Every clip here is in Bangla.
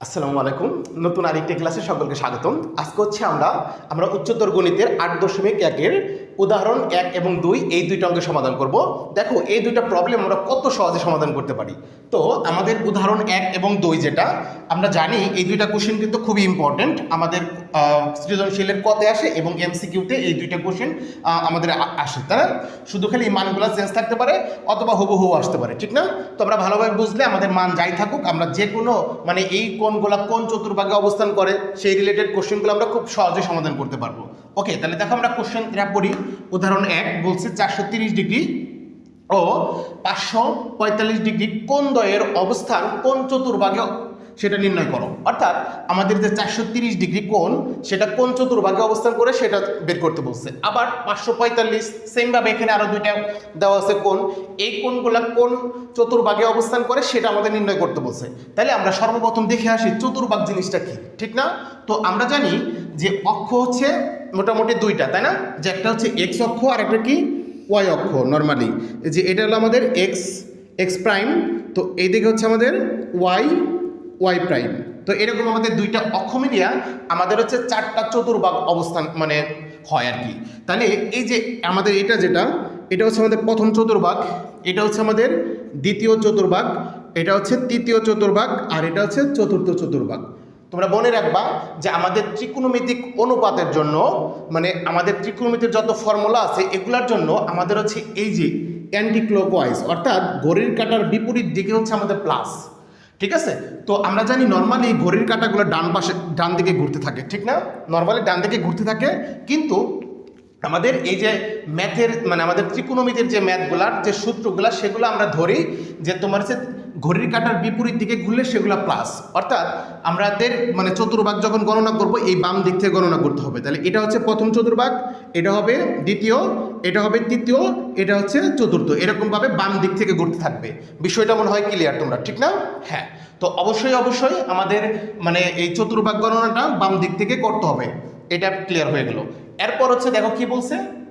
আসসালামু আলাইকুম। নতুন আরেকটি ক্লাসে সকলকে স্বাগতম। আজকে হচ্ছে আমরা আমরা উচ্চতর গণিতের আট দশমিক একের উদাহরণ এক এবং দুই এই দুইটা অঙ্কে সমাধান করব। দেখো, এই দুইটা প্রবলেম আমরা কত সহজে সমাধান করতে পারি। তো, আমাদের উদাহরণ এক এবং দুই যেটা, আমরা জানি এই দুইটা কোশ্চেন কিন্তু খুবই ইম্পর্টেন্ট আমাদের সৃজনশীলের কতে আসে এবং এমসিকিউতে এই দুইটা কোশ্চেন আমাদের আসে না? শুধু খালি এই মানগুলো চেঞ্জ থাকতে পারে অথবা হুবহু আসতে পারে, ঠিক না? তো আমরা ভালোভাবে বুঝলে আমাদের মান যাই থাকুক, আমরা যে কোনো মানে এই কোনগুলা কোন চতুর্ভাগে অবস্থান করে, সেই রিলেটেড কোশ্চেনগুলো আমরা খুব সহজে সমাধান করতে পারব। ওকে তাহলে দেখো আমরা কোশ্চেন পড়ি। উদাহরণ এক বলছে চারশো ডিগ্রি ও পাঁচশো পঁয়তাল্লিশ ডিগ্রি কোন দয়ের অবস্থান কোন চতুর্ভাগে সেটা নির্ণয় করো। অর্থাৎ আমাদের যে চারশো তিরিশ ডিগ্রি কোণ, সেটা কোন চতুর্ভাগে অবস্থান করে সেটা বের করতে বলছে। আবার পাঁচশো পঁয়তাল্লিশ সেমভাবে এখানে আরও দুইটা দেওয়া আছে কোন এই কোণগুলা কোন চতুর্ভাগে অবস্থান করে সেটা আমাদের নির্ণয় করতে বলছে। তাহলে আমরা সর্বপ্রথম দেখে আসি চতুর্ভাগ জিনিসটা কি, ঠিক না? তো আমরা জানি যে অক্ষ হচ্ছে মোটামুটি দুইটা, তাই না? যে একটা হচ্ছে এক্স অক্ষ আর একটা কি? ওয়াই অক্ষ নর্মালি যে এটা হলো আমাদের এক্স এক্স প্রাইম তো এই দিকে হচ্ছে আমাদের ওয়াই ওয়াই প্রাইম তো এরকম আমাদের দুইটা অক্ষ মিলিয়া আমাদের হচ্ছে চারটা চতুর্ভাগ অবস্থান মানে হয় আর কি। তাহলে এই যে আমাদের এটা যেটা, এটা হচ্ছে আমাদের প্রথম চতুর্ভাগ, এটা হচ্ছে আমাদের দ্বিতীয় চতুর্ভাগ, এটা হচ্ছে তৃতীয় চতুর্ভাগ, আর এটা হচ্ছে চতুর্থ চতুর্ভাগ। তোমরা মনে রাখবা যে আমাদের ত্রিকোণমিতিক অনুপাতের জন্য মানে আমাদের ত্রিকোণমিতির যত ফর্মুলা আছে এগুলার জন্য আমাদের হচ্ছে এই যে অ্যান্টি ক্লকওয়াইজ অর্থাৎ ঘড়ির কাটার বিপরীত দিকে হচ্ছে আমাদের প্লাস ঠিক আছে? তো আমরা জানি নর্মালি ঘড়ির কাঁটাগুলো ডান পাশে, ডান দিকে ঘুরতে থাকে, ঠিক না? নর্মালি ডান দিকে ঘুরতে থাকে, কিন্তু আমাদের এই যে ম্যাথের মানে আমাদের ত্রিকোণমিতির যে ম্যাথগুলার যে সূত্রগুলা, সেগুলো আমরা ধরি যে তোমার হচ্ছে ঘড়ির কাটার বিপরীত দিকে ঘুরলে সেগুলো প্লাস অর্থাৎ আমাদের মানে চতুর্ভাগ যখন গণনা করব, এই বাম দিক থেকে গণনা করতে হবে। তাহলে এটা হচ্ছে প্রথম চতুর্ভাগ, এটা হবে দ্বিতীয়, এটা হবে তৃতীয়, এটা হচ্ছে চতুর্থ। এরকমভাবে বাম দিক থেকে ঘুরতে থাকবে। বিষয়টা মনে হয় ক্লিয়ার তোমরা, ঠিক না? হ্যাঁ। তো অবশ্যই অবশ্যই আমাদের মানে এই চতুর্ভাগ গণনাটা বাম দিক থেকে করতে হবে। এটা ক্লিয়ার হয়ে গেল। এরপর হচ্ছে দেখো কি বলছে?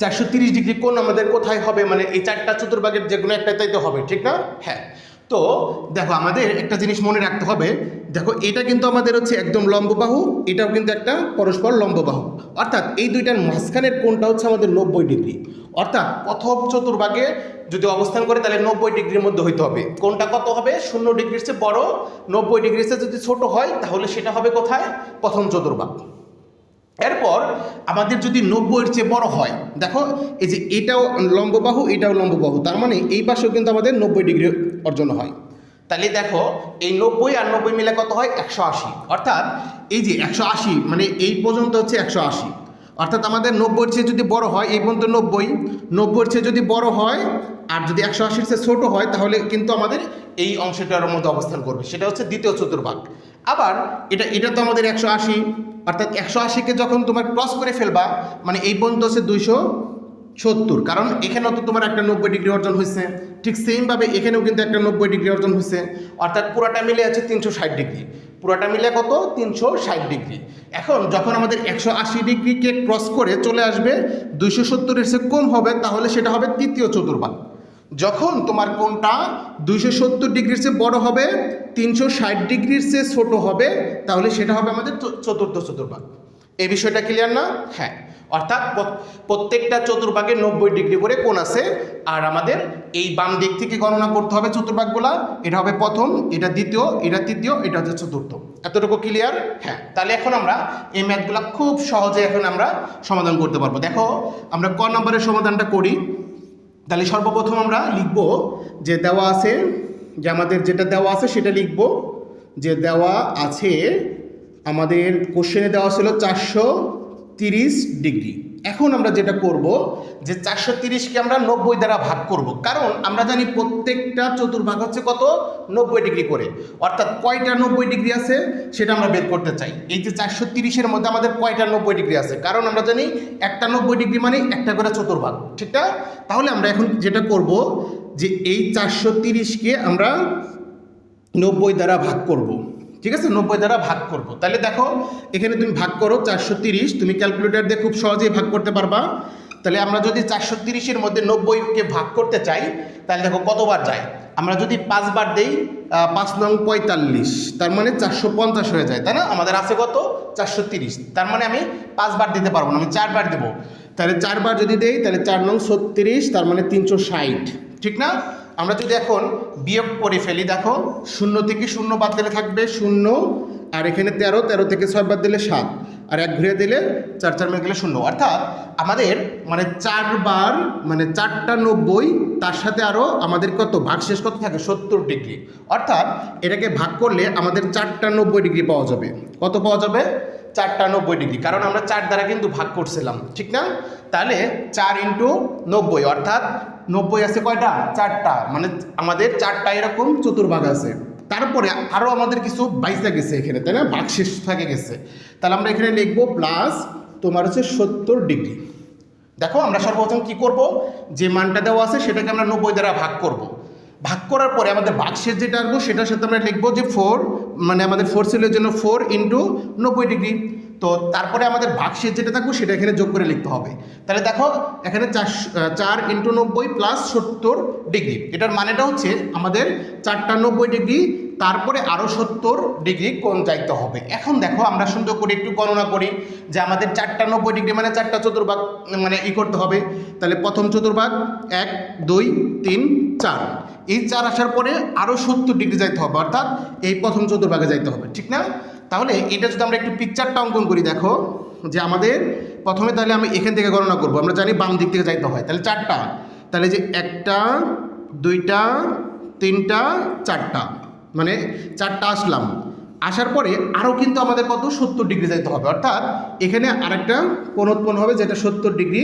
চারশো তিরিশ ডিগ্রি কোণ আমাদের কোথায় হবে? মানে এই চারটা চতুর্ভাগের যে কোনো একটাতেই তো হবে, ঠিক না? হ্যাঁ। তো দেখো, আমাদের একটা জিনিস মনে রাখতে হবে। দেখো, এটা কিন্তু আমাদের হচ্ছে একদম লম্ববাহু এটাও কিন্তু একটা পরস্পর লম্ববাহু অর্থাৎ এই দুইটার মাঝখানের কোণটা হচ্ছে আমাদের নব্বই ডিগ্রি। অর্থাৎ প্রথম চতুর্ভাগে যদি অবস্থান করে, তাহলে নব্বই ডিগ্রির মধ্যে হইতে হবে। কোনটা কত হবে? শূন্য ডিগ্রির চেয়ে বড়। নব্বই ডিগ্রির চেয়ে যদি ছোট হয়, তাহলে সেটা হবে কোথায়? প্রথম চতুর্ভাগ। এরপর আমাদের যদি নব্বইয়ের চেয়ে বড় হয়, দেখো, এই যে এটাও লম্ববাহু এটাও লম্ববাহু, তার মানে এই পাশেও কিন্তু আমাদের নব্বই ডিগ্রি অর্জন হয়। তাহলে দেখো, এই নব্বই আর নব্বই মিলে কত হয়? একশো আশি। অর্থাৎ এই যে একশো আশি মানে এই পর্যন্ত হচ্ছে একশো আশি। অর্থাৎ আমাদের নব্বইয়ের চেয়ে যদি বড় হয়, এই পর্যন্ত নব্বই। নব্বইয়ের চেয়ে যদি বড় হয়, আর যদি একশো আশির চেয়ে ছোটো হয়, তাহলে কিন্তু আমাদের এই অংশটার মধ্যে অবস্থান করবে। সেটা হচ্ছে দ্বিতীয় চতুর্ভাগ। আবার এটা এটা তো আমাদের একশো আশি। অর্থাৎ একশো আশিকে যখন তোমার ক্রস করে ফেলবা মানে এই পর্যন্ত হচ্ছে দুইশো সত্তর। কারণ এখানেও তো তোমার একটা নব্বই ডিগ্রি অর্জন হয়েছে ঠিক সেমভাবে এখানেও কিন্তু একটা নব্বই ডিগ্রি অর্জন হয়েছে অর্থাৎ পুরাটা মিলে আছে তিনশো ষাট ডিগ্রি পুরাটা মিলে কত? তিনশো ষাট ডিগ্রি এখন যখন আমাদের একশো আশি ডিগ্রিকে ক্রস করে চলে আসবে, দুইশো সত্তরের সে কম হবে, তাহলে সেটা হবে তৃতীয় চতুর্ভাগ। যখন তোমার কোনটা দুইশো সত্তর ডিগ্রির চেয়ে বড় হবে, তিনশো ষাট ডিগ্রির চেয়ে ছোট হবে, তাহলে সেটা হবে আমাদের চতুর্থ চতুর্ভাগ। এই বিষয়টা ক্লিয়ার না? হ্যাঁ। অর্থাৎ প্রত্যেকটা চতুর্ভাগে নব্বই ডিগ্রি করে কোণ আছে, আর আমাদের এই বাম দিক থেকে গণনা করতে হবে চতুর্ভাগগুলা। এটা হবে প্রথম, এটা দ্বিতীয়, এটা তৃতীয়, এটা হচ্ছে চতুর্থ। এতটুকু ক্লিয়ার হ্যাঁ। তাহলে এখন আমরা এই ম্যাথগুলা খুব সহজে এখন আমরা সমাধান করতে পারব। দেখো, আমরা ক নম্বরের সমাধানটা করি। তাহলে সর্বপ্রথম আমরা লিখব যে দেওয়া আছে, যে আমাদের যেটা দেওয়া আছে সেটা লিখব যে দেওয়া আছে আমাদের কোশ্চেনে দেওয়া ছিল চারশো তিরিশ ডিগ্রি। এখন আমরা যেটা করব যে চারশো তিরিশকে আমরা নব্বই দ্বারা ভাগ করব। কারণ আমরা জানি প্রত্যেকটা চতুর্ভাগ হচ্ছে কত? নব্বই ডিগ্রি করে। অর্থাৎ কয়টা নব্বই ডিগ্রি আছে? সেটা আমরা বের করতে চাই। এই যে চারশো তিরিশের মধ্যে আমাদের কয়টা নব্বই ডিগ্রি আছে? কারণ আমরা জানি একটা নব্বই ডিগ্রি মানে একটা করে চতুর্ভাগ। ঠিক না? তাহলে আমরা এখন যেটা করব যে এই চারশো তিরিশকে আমরা নব্বই দ্বারা ভাগ করব। ঠিক আছে? নব্বই দ্বারা ভাগ করব। তাহলে দেখো, এখানে তুমি ভাগ করো চারশো তিরিশ। তুমি ক্যালকুলেটার দিয়ে খুব সহজেই ভাগ করতে পারবা। তাহলে আমরা যদি চারশো তিরিশের মধ্যে নব্বইকে ভাগ করতে চাই, তাহলে দেখো কতবার যায়? আমরা যদি পাঁচবার দেই পাঁচ নং পঁয়তাল্লিশ। তার মানে চারশো পঞ্চাশ হয়ে যায়, তাই না? আমাদের আছে কত? চারশো তিরিশ। তার মানে আমি পাঁচবার দিতে পারব না, আমি চারবার দেবো। তাহলে চারবার যদি দেই, তাহলে চার নং ছত্রিশ, তার মানে তিনশো ষাট। ঠিক না? আমরা যদি এখন বিয়োগ করে ফেলি, দেখো, শূন্য থেকে শূন্য বাদ দিলে থাকবে শূন্য, আর এখানে তেরো তেরো থেকে ছয় বাদ দিলে সাত, আর এক ঘুরে দিলে চার চার মেরে গেলে শূন্য। অর্থাৎ আমাদের মানে চারবার মানে চারটা নব্বই, তার সাথে আরও আমাদের কত? ভাগশেষ কত থাকে? সত্তর ডিগ্রি। অর্থাৎ এটাকে ভাগ করলে আমাদের চারটা নব্বই ডিগ্রি পাওয়া যাবে। কত পাওয়া যাবে? চারটা নব্বই ডিগ্রি। কারণ আমরা চার দ্বারা কিন্তু ভাগ করছিলাম, ঠিক না? তাহলে চার ইন্টু নব্বই, অর্থাৎ নব্বই আছে কয়টা? চারটা। মানে আমাদের চারটা এরকম চতুর্ভাগ আছে। তারপরে আরও আমাদের কিছু বাইসা গেছে এখানে, তাই না? ভাগশেষ থাকে গেছে। তাহলে আমরা এখানে লিখব প্লাস তোমার হচ্ছে সত্তর ডিগ্রি দেখো, আমরা সর্বপ্রথম কি করব? যে মানটা দেওয়া আছে সেটাকে আমরা নব্বই দ্বারা ভাগ করব। ভাগ করার পরে আমাদের ভাগশেষ যেটা আসব, সেটার সাথে আমরা লিখব যে ফোর মানে আমাদের ফোর সেলের জন্য ফোর ইন্টু নব্বই ডিগ্রি তো তারপরে আমাদের ভাগশেষ যেটা থাকব সেটা এখানে যোগ করে লিখতে হবে। তাহলে দেখো, এখানে চার চার ইন্টু নব্বই প্লাস সত্তর ডিগ্রি এটার মানেটা হচ্ছে আমাদের চারটা নব্বই ডিগ্রি তারপরে আরও সত্তর ডিগ্রি কোণ যাইতে হবে। এখন দেখো, আমরা সুন্দর করে একটু গণনা করি যে আমাদের চারটা নব্বই ডিগ্রি মানে চারটা চতুর্ভাগ মানে ই করতে হবে। তাহলে প্রথম চতুর্ভাগ এক, দুই, তিন, চার। এই চার আসার পরে আরও সত্তর ডিগ্রি যাইতে হবে, অর্থাৎ এই প্রথম চতুর্ভাগে যাইতে হবে। ঠিক না? তাহলে এটা যদি আমরা একটু পিকচারটা অঙ্কন করি, দেখো, যে আমাদের প্রথমে তাহলে আমি এখান থেকে গণনা করব। আমরা জানি বাম দিক থেকে যাইতে হয়। তাহলে চারটা। তাহলে যে একটা, দুইটা, তিনটা, চারটা। মানে চারটা আসলাম। আসার পরে আরও কিন্তু আমাদের কত? সত্তর ডিগ্রি যাইতে হবে। অর্থাৎ এখানে আরেকটা কোণ উৎপন্ন হবে, যেটা সত্তর ডিগ্রি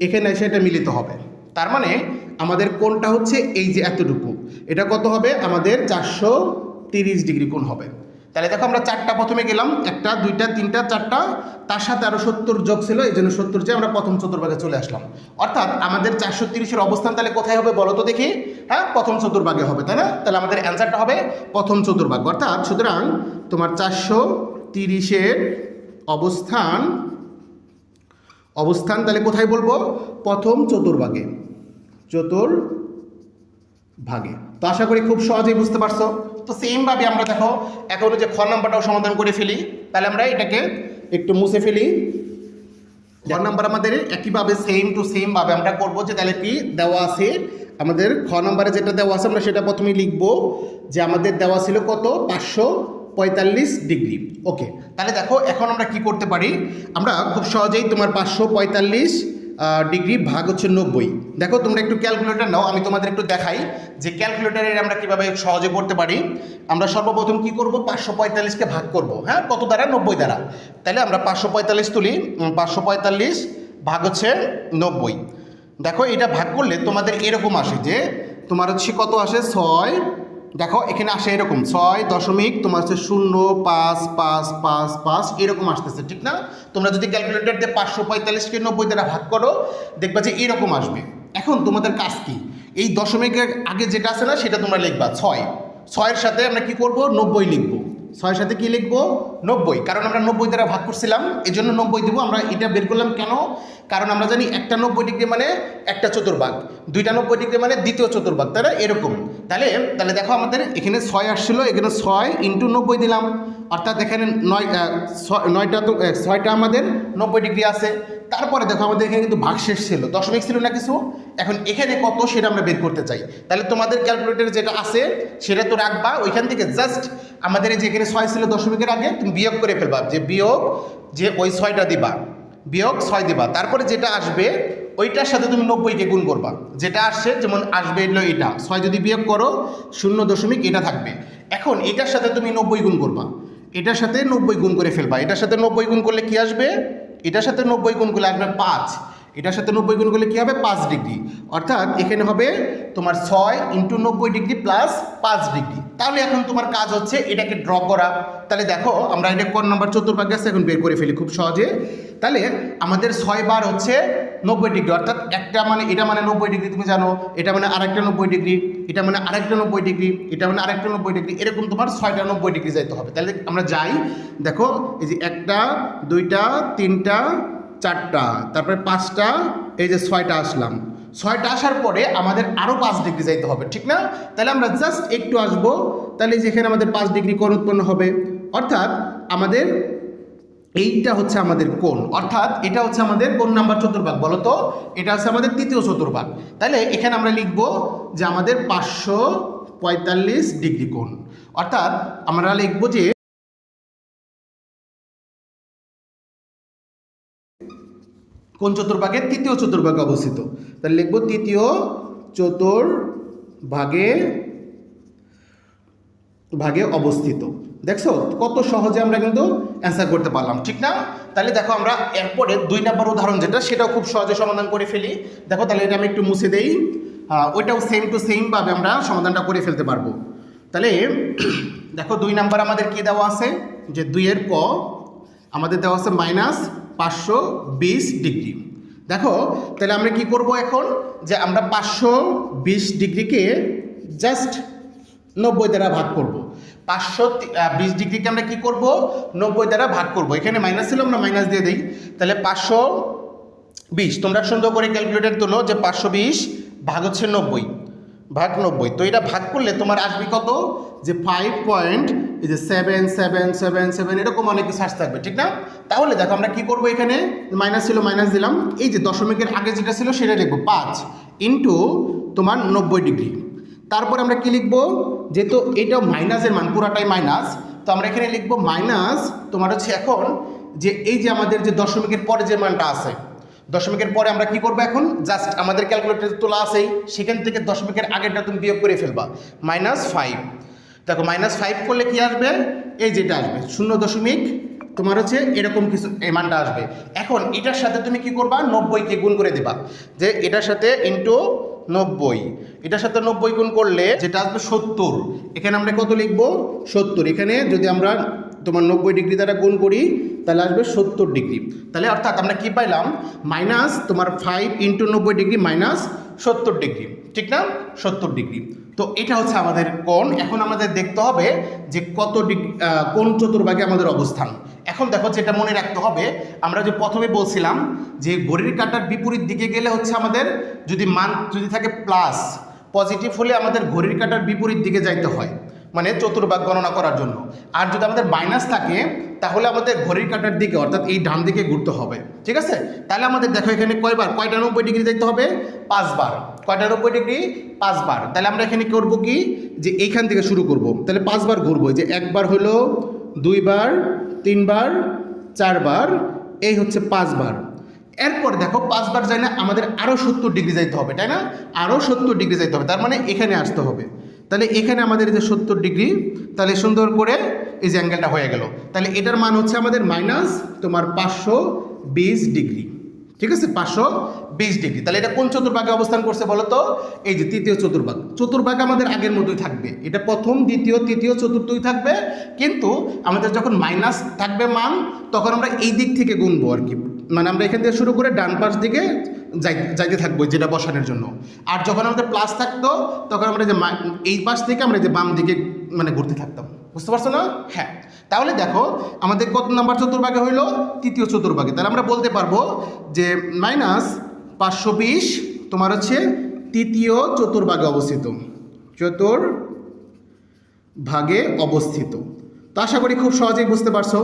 এখানে এসে এটা মিলিত হবে। তার মানে আমাদের কোনটা হচ্ছে এই যে এতটুকু। এটা কত হবে? আমাদের চারশো তিরিশ ডিগ্রি কোণ হবে। তাহলে দেখো আমরা চারটা প্রথমে গেলাম, একটা, দুইটা, তিনটা, চারটা, তার সাথে আরও সত্তর যোগ ছিল, এই জন্য সত্তর যে আমরা প্রথম চতুর্ভাগে চলে আসলাম। অর্থাৎ আমাদের চারশো তিরিশের অবস্থান তাহলে কোথায় হবে বলো তো দেখি? হ্যাঁ প্রথম চতুর্ভাগে হবে, তাই না? তাহলে আমাদের অ্যান্সারটা হবে প্রথম চতুর্ভাগ। অর্থাৎ সুতরাং তোমার চারশো তিরিশের অবস্থান অবস্থান তাহলে কোথায় বলব? প্রথম চতুর্ভাগে চতুর্ভাগে। তো আশা করি খুব সহজেই বুঝতে পারছ। তো সেমভাবে আমরা দেখো এখন যে খ নাম্বারটাও সমাধান করে ফেলি। তাহলে আমরা এটাকে একটু মুছে ফেলি। খ নাম্বার আমাদের একইভাবে সেম টু সেম ভাবে আমরা করব যে, তাহলে কি দেওয়া আছে? আমাদের খ নাম্বারে যেটা দেওয়া আছে, আমরা সেটা প্রথমেই লিখব যে, আমাদের দেওয়া ছিল কত? পাঁচশো পঁয়তাল্লিশ ডিগ্রি। ওকে, তাহলে দেখো, এখন আমরা কি করতে পারি? আমরা খুব সহজেই তোমার পাঁচশো পঁয়তাল্লিশ ডিগ্রি ভাগ হচ্ছে নব্বই। দেখো, তোমরা একটু ক্যালকুলেটর নাও, আমি তোমাদের একটু দেখাই যে ক্যালকুলেটারের আমরা কীভাবে সহজে করতে পারি। আমরা সর্বপ্রথম কি করব? পাঁচশো পঁয়তাল্লিশকে ভাগ করব। হ্যাঁ কত দ্বারা? নব্বই দ্বারা। তাহলে আমরা পাঁচশো পঁয়তাল্লিশ তুলি। পাঁচশো পঁয়তাল্লিশ ভাগ হচ্ছে নব্বই। দেখো, এটা ভাগ করলে তোমাদের এরকম আসে যে, তোমার হচ্ছে কত আসে? ছয় দেখো, এখানে আসে এরকম, ছয় দশমিক তোমার হচ্ছে শূন্য, পাঁচ পাঁচ পাঁচ পাঁচ, এরকম আসতেছে, ঠিক না? তোমরা যদি ক্যালকুলেটর দিয়ে পাঁচশো পঁয়তাল্লিশকে নব্বই দ্বারা ভাগ করো, দেখবা যে এরকম আসবে। এখন তোমাদের কাজ কি? এই দশমিকের আগে যেটা আছে না, সেটা তোমরা লিখবা, ছয়। ছয়ের সাথে আমরা কি করব? নব্বই লিখব। ছয়ের সাথে কি লিখব? নব্বই। কারণ আমরা নব্বই দ্বারা ভাগ করছিলাম এই জন্য নব্বই দিব। আমরা এটা বের করলাম কেন? কারণ আমরা জানি একটা নব্বই ডিগ্রি মানে একটা চতুর্ভাগ। দুইটা নব্বই ডিগ্রি মানে দ্বিতীয় চতুর্ভাগ। না? এরকম। তাহলে তাহলে দেখো আমাদের এখানে ছয় আসছিল, এখানে ছয় ইন্টু নব্বই দিলাম। অর্থাৎ এখানে নয় নয়টা তো ছয়টা আমাদের নব্বই ডিগ্রি আছে। তারপরে দেখো, আমাদের এখানে কিন্তু ভাগশেষ ছিল। দশমিক ছিল না কিছু? এখন এখানে কত সেটা আমরা বের করতে চাই। তাহলে তোমাদের ক্যালকুলেটর যেটা আছে, সেটা তো রাখবা। ওইখান থেকে জাস্ট আমাদের যে এখানে ছয় ছিল দশমিকের আগে, তুমি বিয়োগ করে ফেলবা। যে বিয়োগ, যে ওই ছয়টা দিবা। বিয়োগ, ছয় দিবা। তারপরে যেটা আসবে, ওইটার সাথে তুমি নব্বইকে গুণ করবা। যেটা আসছে, যেমন আসবে এলো এটা। ছয় যদি বিয়োগ করো, শূন্য দশমিক এটা থাকবে। এখন এটার সাথে তুমি নব্বই গুণ করবা। এটার সাথে নব্বই গুণ করে ফেলবা। এটার সাথে নব্বই গুণ করলে কি আসবে? এটার সাথে নব্বই গুণ করলে আসবে পাঁচ। এটার সাথে নব্বই গুণ করলে কী হবে? পাঁচ ডিগ্রি। অর্থাৎ এখানে হবে তোমার ছয় ইন্টু নব্বই ডিগ্রি প্লাস পাঁচ ডিগ্রি। তাহলে এখন তোমার কাজ হচ্ছে এটাকে ড্র করা। তাহলে দেখো, আমরা এটা কোন নম্বর চতুর্ভাগ আছে? এখন বের করে ফেলি খুব সহজে। তাহলে আমাদের ছয় বার হচ্ছে নব্বই ডিগ্রি। অর্থাৎ একটা মানে এটা মানে নব্বই ডিগ্রি, তুমি জানো। এটা মানে আরেকটা নব্বই ডিগ্রি, এটা মানে আরেকটা নব্বই ডিগ্রি, এটা মানে আরেকটা নব্বই ডিগ্রি। এরকম তোমার ছয়টা নব্বই ডিগ্রি যাইতে হবে। তাহলে আমরা যাই। দেখো, এই যে একটা, দুইটা, তিনটা চারটা, তারপরে পাঁচটা, এই যে ছয়টা আসলাম। ছয়টা আসার পরে আমাদের আরও পাঁচ ডিগ্রি যাইতে হবে, ঠিক না? তাহলে আমরা জাস্ট একটু আসব, তাহলে যেখানে আমাদের পাঁচ ডিগ্রি কোণ উৎপন্ন হবে। অর্থাৎ আমাদের এইটা হচ্ছে আমাদের কোণ, অর্থাৎ এটা হচ্ছে আমাদের কোন নাম্বার চতুর্ভাগ, বলো তো? এটা হচ্ছে আমাদের তৃতীয় চতুর্ভাগ। তাহলে এখানে আমরা লিখব যে আমাদের পাঁচশো পঁয়তাল্লিশ ডিগ্রি কোণ। অর্থাৎ আমরা লিখব যে কোন চতুর্ভাগে? তৃতীয় চতুর্ভাগে অবস্থিত। তাহলে লিখব তৃতীয় চতুর্ভাগে ভাগে অবস্থিত। দেখছ? কত সহজে আমরা কিন্তু অ্যান্সার করতে পারলাম, ঠিক না? তাহলে দেখো আমরা এরপরে দুই নাম্বার উদাহরণ যেটা, সেটাও খুব সহজে সমাধান করে ফেলি। দেখো, তাহলে এটা আমি একটু মুছে দেই। ওইটাও সেম টু সেমভাবে আমরা সমাধানটা করে ফেলতে পারব। তাহলে দেখো, দুই নাম্বার আমাদের কি দেওয়া আছে? যে দুইয়ের ক, আমাদের দেওয়া আছে মাইনাস পাঁচশো বিশ ডিগ্রি। দেখো, তাহলে আমরা কি করব এখন? যে আমরা পাঁচশো বিশ ডিগ্রিকে জাস্ট নব্বই দ্বারা ভাগ করব। পাঁচশো বিশ ডিগ্রিকে আমরা কি করব? নব্বই দ্বারা ভাগ করব। এখানে মাইনাস ছিল, আমরা মাইনাস দিয়ে দিই। তাহলে পাঁচশো বিশ, তোমরা সুন্দর করে ক্যালকুলেটর তোলো যে পাঁচশো বিশ ভাগ হচ্ছে নব্বই। ভাগ নব্বই। তো এটা ভাগ করলে তোমার আসবে কত? যে ফাইভ পয়েন্ট এই যে সেভেন সেভেন সেভেন সেভেন এরকম অনেক আসতে থাকবে, ঠিক না? তাহলে দেখো আমরা কি করব এখানে? মাইনাস ছিল মাইনাস দিলাম। এই যে দশমিকের আগে যেটা ছিল সেটা লিখব পাঁচ ইন্টু তোমার নব্বই ডিগ্রি তারপর আমরা কি লিখব? যেহেতু এটা মাইনাসের মান, পুরাটাই মাইনাস তো আমরা এখানে লিখব মাইনাস তোমার হচ্ছে এখন যে এই যে আমাদের যে দশমিকের পরে যে মানটা আছে দশমিকের পরে আমরা কি করব এখন? জাস্ট আমাদের ক্যালকুলেটর তোলা আছেই। সেখান থেকে দশমিকের আগেরটা তুমি বিয়োগ করে ফেলবা। মাইনাস ফাইভ দেখো মাইনাস ফাইভ করলে কি আসবে? এই যেটা আসবে, শূন্য দশমিক, তোমার হচ্ছে এরকম কিছু এই আসবে। এখন এটার সাথে তুমি কি করবা? নব্বইকে গুণ করে দেবা। যে এটার সাথে ইন্টু নব্বই। এটার সাথে নব্বই গুণ করলে যেটা আসবে সত্তর। এখানে আমরা কত লিখব? সত্তর। এখানে যদি আমরা তোমার নব্বই ডিগ্রি দ্বারা গুণ করি, তাহলে আসবে সত্তর ডিগ্রি তাহলে অর্থাৎ আমরা কি পাইলাম? মাইনাস তোমার ফাইভ ইন্টু নব্বই ডিগ্রি মাইনাস সত্তর ডিগ্রি ঠিক না? সত্তর ডিগ্রি তো এটা হচ্ছে আমাদের কোণ। এখন আমাদের দেখতে হবে যে কত ডিগ্রি কোন চতুর্ভাগে আমাদের অবস্থান। এখন দেখো যেটা মনে রাখতে হবে, আমরা যে প্রথমে বলছিলাম যে ঘড়ির কাঁটার বিপরীত দিকে গেলে হচ্ছে আমাদের যদি মান যদি থাকে প্লাস পজিটিভ হলে আমাদের ঘড়ির কাঁটার বিপরীত দিকে যাইতে হয়। মানে চতুর্ভাগ গণনা করার জন্য। আর যদি আমাদের মাইনাস থাকে, তাহলে আমাদের ঘড়ির কাটার দিকে, অর্থাৎ এই ডান দিকে ঘুরতে হবে। ঠিক আছে? তাহলে আমাদের দেখো এখানে কয়বার? কয়টা নব্বই ডিগ্রি দেখতে হবে? পাঁচবার। কয়টা নব্বই ডিগ্রি? পাঁচবার। তাহলে আমরা এখানে করব কি? যে এইখান থেকে শুরু করব। তাহলে পাঁচবার ঘুরবো। যে একবার হলো দুইবার, তিনবার, চারবার, এই হচ্ছে পাঁচবার। এরপর দেখো, পাঁচবার যাই না আমাদের আরও সত্তর ডিগ্রি যাইতে হবে, তাই না? আরও সত্তর ডিগ্রি যাইতে হবে। তার মানে এখানে আসতে হবে। তাহলে এখানে আমাদের যে সত্তর ডিগ্রি, তাহলে সুন্দর করে এই যে অ্যাঙ্গেলটা হয়ে গেল। তাহলে এটার মান হচ্ছে আমাদের মাইনাস তোমার পাঁচশো বিশ ডিগ্রি। ঠিক আছে? পাঁচশো বিশ ডিগ্রি। তাহলে এটা কোন চতুর্ভাগে অবস্থান করছে বলো তো? এই যে তৃতীয় চতুর্ভাগ। চতুর্ভাগ আমাদের আগের মতোই থাকবে। এটা প্রথম, দ্বিতীয়, তৃতীয়, চতুর্থই থাকবে। কিন্তু আমাদের যখন মাইনাস থাকবে মান, তখন আমরা এই দিক থেকে গুনবো আর কি। মানে আমরা এখান থেকে শুরু করে ডান পাশ দিকে যাই, যাইতে থাকব যেটা বসানোর জন্য। আর যখন আমাদের প্লাস থাকতো, তখন আমরা যে এই পাশ থেকে আমরা যে বাম দিকে মানে ঘুরতে থাকতাম। বুঝতে পারছ না? হ্যাঁ। তাহলে দেখো, আমাদের কত নাম্বার চতুর্ভাগে হইল? তৃতীয় চতুর্ভাগে। তাহলে আমরা বলতে পারব যে মাইনাস পাঁচশো বিশ তোমার হচ্ছে তৃতীয় চতুর্ভাগে অবস্থিত। চতুর ভাগে অবস্থিত। তো আশা করি খুব সহজেই বুঝতে পারছ।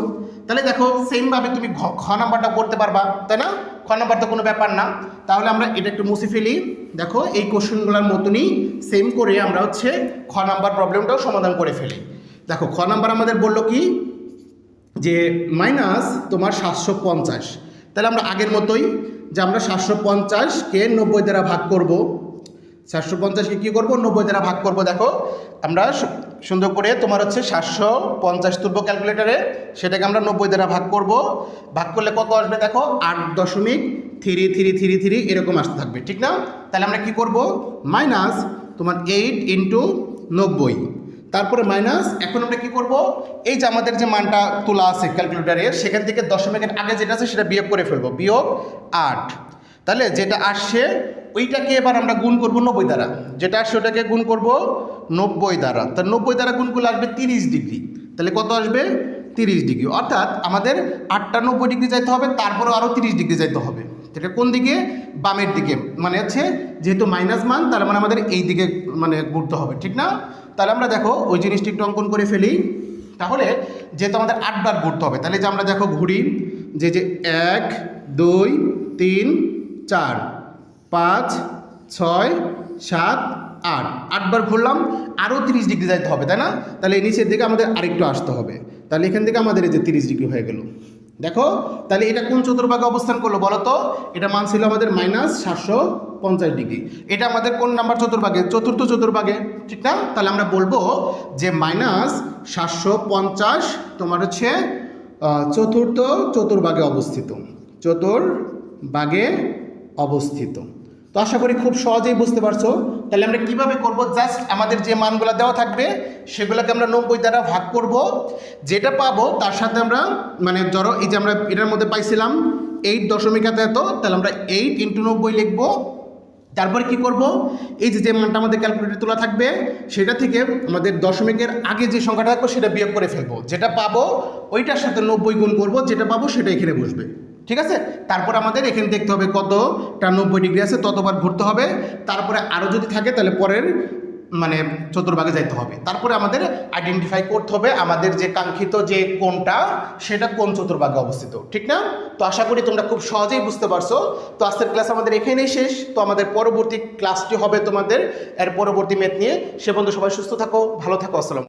তাহলে দেখো সেমভাবে তুমি খ নাম্বারটা করতে পারবা, তাই না? খ নাম্বার তো কোনো ব্যাপার না। তাহলে আমরা এটা একটু মুছে ফেলি। দেখো, এই কোশ্চেনগুলোর মতনই সেম করে আমরা হচ্ছে খ নাম্বার প্রবলেমটাও সমাধান করে ফেলি। দেখো খ নাম্বার আমাদের বলল কি? যে মাইনাস তোমার সাতশো পঞ্চাশ। তাহলে আমরা আগের মতোই যে আমরা সাতশো পঞ্চাশকে নব্বই দ্বারা ভাগ করব। সাতশো পঞ্চাশকে কী করব? নব্বই দ্বারা ভাগ করব। দেখো, আমরা সুন্দর করে তোমার হচ্ছে সাতশো পঞ্চাশ তুলব ক্যালকুলেটারে সেটাকে আমরা নব্বই দ্বারা ভাগ করব। ভাগ করলে কত আসবে দেখো? আট দশমিক থ্রি থ্রি থ্রি থ্রি এরকম আসতে থাকবে, ঠিক না? তাহলে আমরা কি করব? মাইনাস তোমার এইট ইন্টু নব্বই। তারপরে মাইনাস, এখন আমরা কি করব? এই যে আমাদের যে মানটা তোলা আছে ক্যালকুলেটারে সেখান থেকে দশমিকের আগে যেটা আছে সেটা বিয়োগ করে ফেলব। বিয়োগ আট। তাহলে যেটা আসছে ওইটাকে এবার আমরা গুণ করব নব্বই দ্বারা। যেটা আসছে ওটাকে গুণ করব নব্বই দ্বারা। তা নব্বই দ্বারা গুণ করলে আসবে তিরিশ ডিগ্রি। তাহলে কত আসবে? তিরিশ ডিগ্রি। অর্থাৎ আমাদের আটটা নব্বই ডিগ্রি যাইতে হবে তারপরে আরও তিরিশ ডিগ্রি যাইতে হবে। সেটা কোন দিকে? বামের দিকে। মানে হচ্ছে যেহেতু মাইনাস মান তার মানে আমাদের এই দিকে মানে ঘুরতে হবে। ঠিক না? তাহলে আমরা দেখো ওই জিনিসটি একটু অঙ্কন করে ফেলি। তাহলে যেহেতু আমাদের আটবার ঘুরতে হবে, তাহলে যে আমরা দেখো ঘুরি, যে যে এক, দুই, তিন, চার। পাঁচ, ছয়, সাত, আট। আটবার ঘুরলাম আরও তিরিশ ডিগ্রি যাইতে হবে, তাই না? তাহলে নিচের দিকে আমাদের আরেকটু আসতে হবে। তাহলে এখান থেকে আমাদের এই যে তিরিশ ডিগ্রি হয়ে গেল। দেখো, তাহলে এটা কোন চতুর্ভাগে অবস্থান করল বলো তো? এটা মান ছিল আমাদের মাইনাস সাতশো পঞ্চাশ ডিগ্রি। এটা আমাদের কোন নাম্বার চতুর্ভাগে? চতুর্থ চতুর্ভাগে, ঠিক না? তাহলে আমরা বলব যে মাইনাস সাতশো পঞ্চাশ তোমার হচ্ছে চতুর্থ চতুর্ভাগে অবস্থিত। চতুর্ভাগে অবস্থিত। তো আশা করি খুব সহজেই বুঝতে পারছ। তাহলে আমরা কীভাবে করব? জাস্ট আমাদের যে মানগুলো দেওয়া থাকবে, সেগুলোকে আমরা নব্বই দ্বারা ভাগ করব। যেটা পাবো, তার সাথে আমরা মানে ধরো, এই যে আমরা এটার মধ্যে পাইছিলাম এইট দশমিক এত তাহলে আমরা এইট ইন্টু নব্বই লিখব। তারপরে কি করব? এই যে যে মানটা আমাদের ক্যালকুলেটর তোলা থাকবে, সেটা থেকে আমাদের দশমিকের আগে যে সংখ্যাটা থাকবে, সেটা বিয়োগ করে ফেলব। যেটা পাবো, ওইটার সাথে নব্বই গুণ করব, যেটা পাবো, সেটা এখানে বসবে। ঠিক আছে? তারপর আমাদের এখানে দেখতে হবে কতটা নব্বই ডিগ্রি আছে, ততবার ঘুরতে হবে। তারপরে আরও যদি থাকে তাহলে পরের মানে চতুর্ভাগে যাইতে হবে। তারপরে আমাদের আইডেন্টিফাই করতে হবে আমাদের যে কাঙ্ক্ষিত যে কোনটা সেটা কোন চতুর্ভাগে অবস্থিত। ঠিক না? তো আশা করি তোমরা খুব সহজেই বুঝতে পারছ। তো আজকের ক্লাস আমাদের এখানেই শেষ। তো আমাদের পরবর্তী ক্লাসটি হবে তোমাদের। এর পরবর্তী মেথ নিয়ে। সে বন্ধু সবাই সুস্থ থাকো, ভালো থাকো, আসসালাম